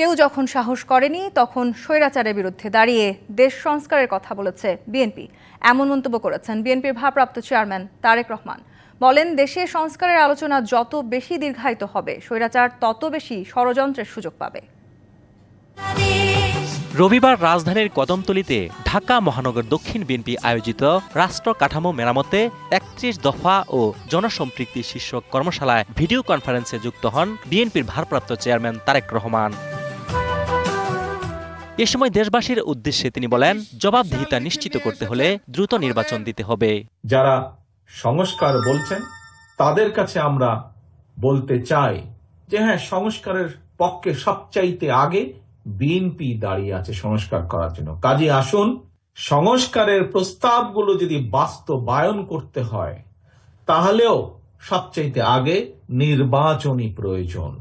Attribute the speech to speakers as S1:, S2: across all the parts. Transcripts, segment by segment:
S1: কেউ যখন সাহস করেনি, তখন স্বৈরাচারের বিরুদ্ধে দাঁড়িয়ে দেশ সংস্কারের কথা বলেছে বিএনপি এমন মন্তব্য করেছেন বিএনপির ভারপ্রাপ্ত চেয়ারম্যান তারেক রহমান। বলেন, দেশে সংস্কারের আলোচনা যত বেশি দীর্ঘায়িত হবে, স্বৈরাচার তত বেশি ষড়যন্ত্রের সুযোগ পাবে।
S2: রবিবার রাজধানীর কদমতলিতে ঢাকা মহানগর দক্ষিণ বিএনপি আয়োজিত রাষ্ট্র কাঠামো মেরামতে একত্রিশ দফা ও জনসম্পৃক্তি শীর্ষক কর্মশালায় ভিডিও কনফারেন্সে যুক্ত হন বিএনপির ভারপ্রাপ্ত চেয়ারম্যান তারেক রহমান। এ সময় দেশবাসীর উদ্দেশ্যে তিনি বলেন, জবাবদিহিতা নিশ্চিত করতে হলে দ্রুত নির্বাচন দিতে হবে।
S3: যারা সংস্কার বলছেন, তাদের কাছে আমরা বলতে চাই যে হ্যাঁ সংস্কারের পক্ষে সবচাইতে আগে বিএনপি দাঁড়িয়ে আছে সংস্কার করার জন্য। কাজে আসুন, সংস্কারের প্রস্তাবগুলো যদি বাস্তবায়ন করতে হয়, তাহলেও সবচাইতে আগে নির্বাচনী প্রয়োজন।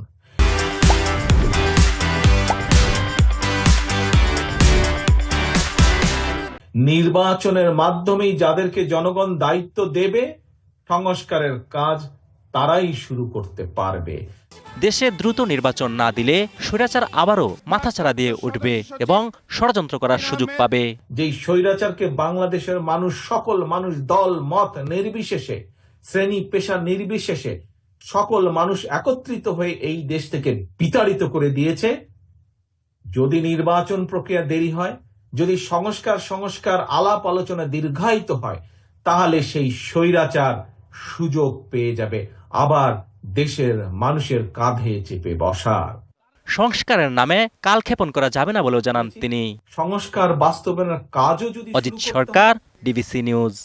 S3: নির্বাচনের মাধ্যমেই যাদেরকে জনগণ দায়িত্ব দেবে সংস্কারের কাজ তারাই শুরু করতে পারবে।
S2: দেশে দ্রুত নির্বাচন না দিলে স্বৈরাচার আবারও মাথাচাড়া দিয়ে উঠবে এবং ষড়যন্ত্র করার সুযোগ পাবে।
S3: যেই স্বৈরাচারকে বাংলাদেশের মানুষ সকল মানুষ দল মত নির্বিশেষে শ্রেণি পেশা নির্বিশেষে সকল মানুষ একত্রিত হয়ে এই দেশ থেকে বিতাড়িত করে দিয়েছে। যদি নির্বাচন প্রক্রিয়া দেরি হয় যদি সংস্কার সংস্কার আলাপ আলোচনা দীর্ঘায়িত হয় তাহলে সেই স্বৈরাচার সুযোগ পেয়ে যাবে। আবার দেশের মানুষের কাঁধে চেপে বসার।
S2: সংস্কারের নামে কালক্ষেপণ করা যাবে না বলেও জানান তিনি।
S3: সংস্কার বাস্তবায়নের কাজও যদি
S2: অজিত সরকার ডিবিসি নিউজ।